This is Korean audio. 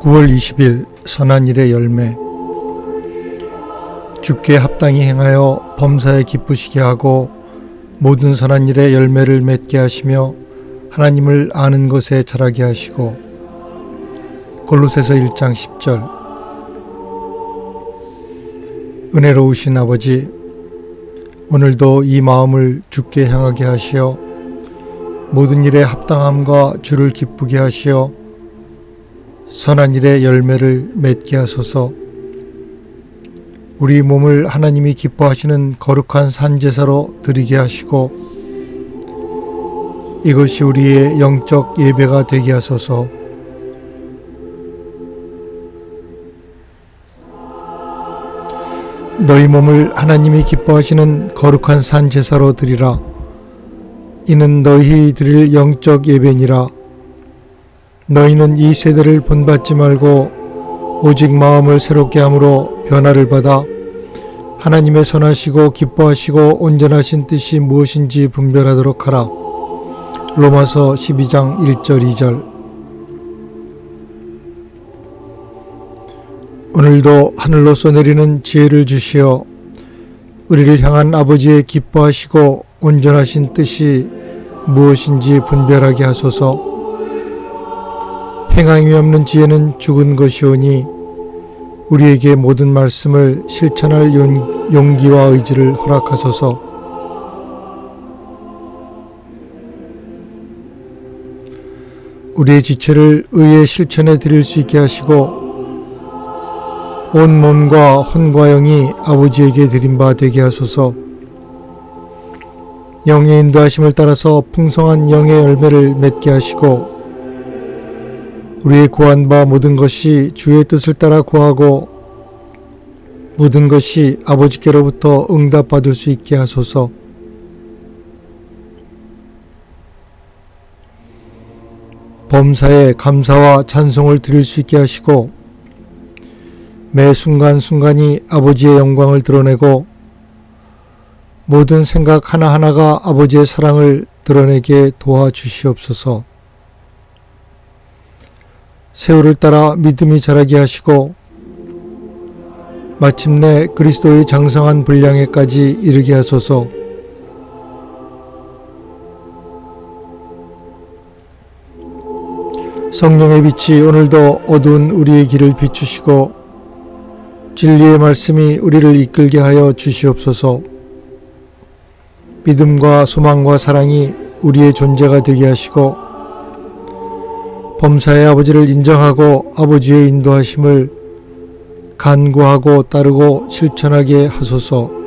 9월 20일 선한 일의 열매. 주께 합당히 행하여 범사에 기쁘시게 하고 모든 선한 일의 열매를 맺게 하시며 하나님을 아는 것에 자라게 하시고. 골로새서 1장 10절. 은혜로우신 아버지 오늘도 이 마음을 주께 향하게 하시어 모든 일에 합당함과 주를 기쁘게 하시어 선한 일의 열매를 맺게 하소서. 우리 몸을 하나님이 기뻐하시는 거룩한 산제사로 드리게 하시고 이것이 우리의 영적 예배가 되게 하소서. 너희 몸을 하나님이 기뻐하시는 거룩한 산제사로 드리라. 이는 너희 드릴 영적 예배니라. 너희는 이 세대를 본받지 말고 오직 마음을 새롭게 함으로 변화를 받아 하나님의 선하시고 기뻐하시고 온전하신 뜻이 무엇인지 분별하도록 하라. 로마서 12장 1절 2절 오늘도 하늘로서 내리는 지혜를 주시어 우리를 향한 아버지의 기뻐하시고 온전하신 뜻이 무엇인지 분별하게 하소서. 행함이 없는 지혜는 죽은 것이오니 우리에게 모든 말씀을 실천할 용- 용기와 의지를 허락하소서. 우리의 지체를 의의 실천에 드릴 수 있게 하시고 온 몸과 혼과 영이 아버지에게 드린 바 되게 하소서. 영의 인도하심을 따라서 풍성한 영의 열매를 맺게 하시고 우리의 구한 바 모든 것이 주의 뜻을 따라 구하고 모든 것이 아버지께로부터 응답받을 수 있게 하소서. 범사에 감사와 찬송을 드릴 수 있게 하시고 매 순간순간이 아버지의 영광을 드러내고 모든 생각 하나하나가 아버지의 사랑을 드러내게 도와주시옵소서. 세월을 따라 믿음이 자라게 하시고 마침내 그리스도의 장성한 분량에까지 이르게 하소서. 성령의 빛이 오늘도 어두운 우리의 길을 비추시고 진리의 말씀이 우리를 이끌게 하여 주시옵소서. 믿음과 소망과 사랑이 우리의 존재가 되게 하시고 범사의 아버지를 인정하고 아버지의 인도하심을 간구하고 따르고 실천하게 하소서.